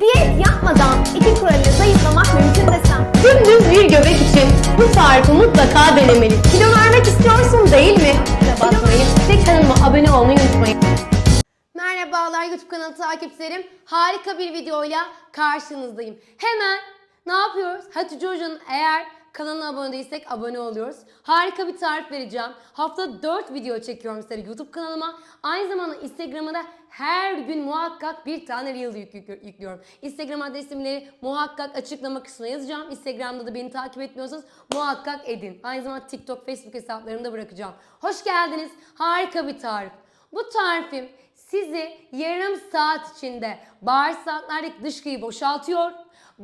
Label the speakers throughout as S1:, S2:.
S1: Diyet yapmadan iki kuralıyla zayıflamak mümkün desem.
S2: Dümdüz bir göbek için bu tarifi mutlaka denemelisin. Kilo vermek istiyorsun değil mi? Ve basmayı ve kanalıma abone olmayı unutmayın.
S3: Merhabalar YouTube kanalı takipçilerim. Harika bir videoyla karşınızdayım. Hemen ne yapıyoruz? Hatice Hoca'nın eğer kanalına abone değilsek abone oluyoruz. Harika bir tarif vereceğim. Hafta 4 video çekiyorum size YouTube kanalıma. Aynı zamanda Instagram'a da her gün muhakkak bir tane Reel yük- yük- yüklüyorum. Instagram adresimleri muhakkak açıklama kısmına yazacağım. Instagram'da da beni takip etmiyorsanız muhakkak edin. Aynı zamanda TikTok, Facebook hesaplarımı da bırakacağım. Hoş geldiniz. Harika bir tarif. Bu tarifim sizi yarım saat içinde bağırsaklardaki dışkıyı boşaltıyor,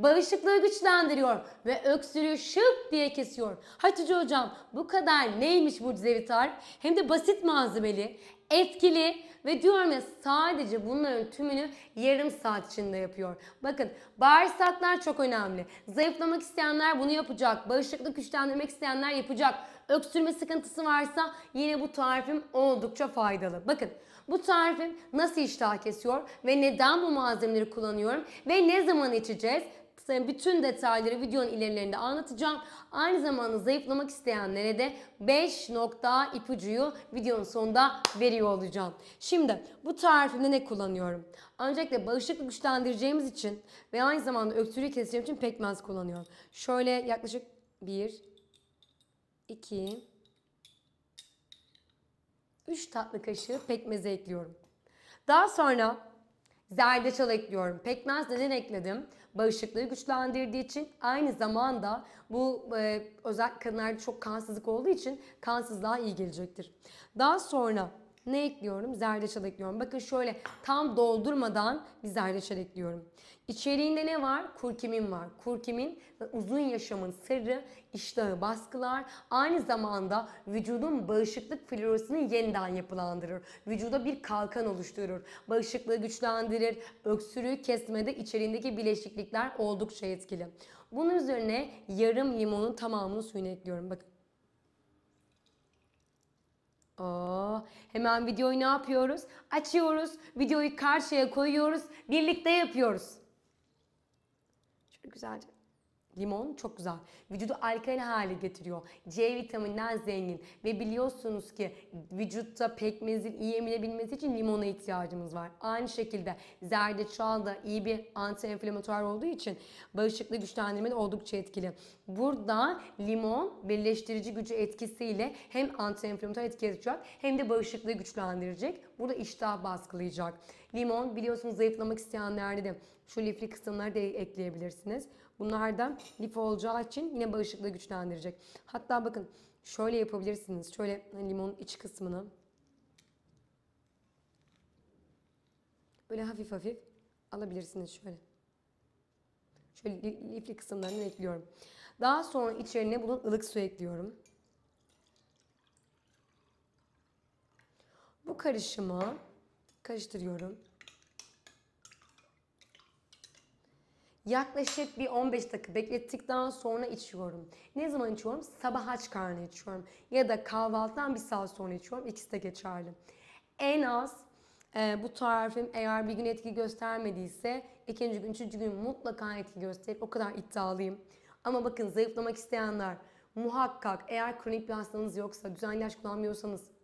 S3: bağışıklığı güçlendiriyor ve öksürüğü şıp diye kesiyor. Hatice hocam bu kadar neymiş mucizevi tarif? Hem de basit malzemeli, etkili ve diyorum ya sadece bunların tümünü yarım saat içinde yapıyor. Bakın bağırsaklar çok önemli. Zayıflamak isteyenler bunu yapacak. Bağışıklık güçlendirmek isteyenler yapacak. Öksürme sıkıntısı varsa yine bu tarifim oldukça faydalı. Bakın bu tarifim nasıl iştah kesiyor ve neden bu malzemeleri kullanıyorum ve ne zaman içeceğiz? Size bütün detayları videonun ilerlerinde anlatacağım. Aynı zamanda zayıflamak isteyenlere de 5 nokta ipucuyu videonun sonunda veriyor olacağım. Şimdi bu tarifimde ne kullanıyorum? Öncelikle bağışıklık güçlendireceğimiz için ve aynı zamanda öksürüğü keseceğim için pekmez kullanıyorum. Şöyle yaklaşık 1, 2, 3 tatlı kaşığı pekmezi ekliyorum. Daha sonra zerdeçal ekliyorum. Pekmez neden ekledim? Bağışıklığı güçlendirdiği için aynı zamanda bu e, özel kadınlarda çok kansızlık olduğu için kansızlığa iyi gelecektir. Daha sonra ne ekliyorum? Zerdeçal ekliyorum. Bakın şöyle tam doldurmadan bir zerdeçal ekliyorum. İçeriğinde ne var? Kurkumin var. Kurkumin uzun yaşamın sırrı iştahı baskılar. Aynı zamanda vücudun bağışıklık florasını yeniden yapılandırır. Vücuda bir kalkan oluşturur. Bağışıklığı güçlendirir. Öksürüğü kesmede içeriğindeki bileşiklikler oldukça etkili. Bunun üzerine yarım limonun tamamını suyunu ekliyorum. Bakın. Oo, hemen videoyu ne yapıyoruz? Açıyoruz. Videoyu karşıya koyuyoruz. Birlikte yapıyoruz. Şöyle güzelce. Limon çok güzel. Vücudu alkalin hale getiriyor. C vitamininden zengin. Ve biliyorsunuz ki vücutta pekmezin iyi emilebilmesi için limona ihtiyacımız var. Aynı şekilde zerdeçal da iyi bir anti-enflamatuar olduğu için bağışıklığı güçlendirmede oldukça etkili. Burada limon birleştirici gücü etkisiyle hem anti-enflamatuar etki yaratacak hem de bağışıklığı güçlendirecek. Burada iştah baskılayacak. Limon biliyorsunuz zayıflamak isteyenlerde de şu lifli kısımları da ekleyebilirsiniz. Bunlar da lif olacağı için yine bağışıklığı güçlendirecek. Hatta bakın şöyle yapabilirsiniz. Şöyle limonun iç kısmını böyle hafif hafif alabilirsiniz şöyle. Şöyle li- lifli kısımlarını ekliyorum. Daha sonra içerine bunun ılık su ekliyorum. Bu karışımı karıştırıyorum. Yaklaşık bir 15 dakika beklettikten sonra içiyorum. Ne zaman içiyorum? Sabah aç karnı içiyorum. Ya da kahvaltıdan bir saat sonra içiyorum. İkisi de geçerli. En az e, bu tarifim eğer bir gün etki göstermediyse ikinci gün, üçüncü gün mutlaka etki gösterir. O kadar iddialıyım. Ama bakın zayıflamak isteyenler muhakkak eğer kronik bir hastanız yoksa, düzenli ilaç kullanmıyorsanız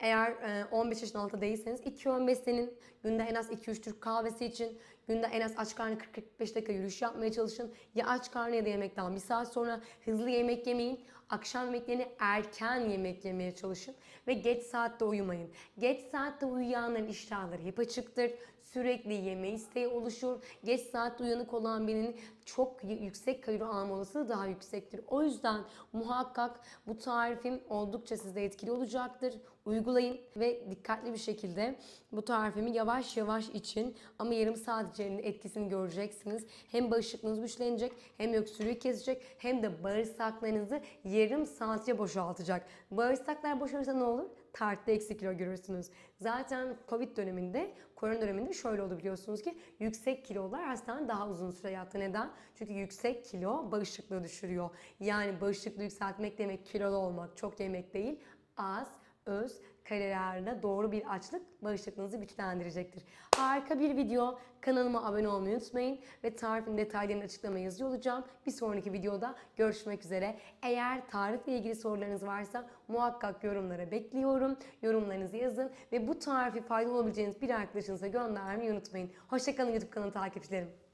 S3: eğer e, 15 yaşın altı değilseniz 2 öğün beslenin. Günde en az 2-3 Türk kahvesi için. Günde en az aç karnı 40-45 dakika yürüyüş yapmaya çalışın. Ya aç karnı ya da yemekten bir saat sonra hızlı yemek yemeyin. Akşam yemeklerini erken yemek yemeye çalışın. Ve geç saatte uyumayın. Geç saatte uyuyanların iştahları hep açıktır. Sürekli yeme isteği oluşur. Geç saatte uyanık olan birinin çok yüksek kalori alma olasılığı daha yüksektir. O yüzden muhakkak bu tarifim oldukça size etkili olacaktır. Uygulayın ve dikkatli bir şekilde bu tarifimi yavaş yavaş için ama yarım saat içerisinde etkisini göreceksiniz. Hem bağışıklığınız güçlenecek hem öksürüğü kesecek hem de bağırsaklarınızı yarım saatçe boşaltacak. Bağırsaklar boşalırsa ne olur? Tartıda eksi kilo görürsünüz. Zaten Covid döneminde, korona döneminde şöyle oldu biliyorsunuz ki yüksek kilolar hastanede daha uzun süre yattı. Neden? Çünkü yüksek kilo bağışıklığı düşürüyor. Yani bağışıklığı yükseltmek demek kilolu olmak, çok yemek değil. Az, öz kararına doğru bir açlık bağışıklığınızı güçlendirecektir. Harika bir video. Kanalıma abone olmayı unutmayın ve tarifin detaylarını açıklamaya yazıyor olacağım. Bir sonraki videoda görüşmek üzere. Eğer tarifle ilgili sorularınız varsa muhakkak yorumlara bekliyorum. Yorumlarınızı yazın ve bu tarifi faydalı olabileceğiniz bir arkadaşınıza göndermeyi unutmayın. Hoşçakalın YouTube kanalı takipçilerim.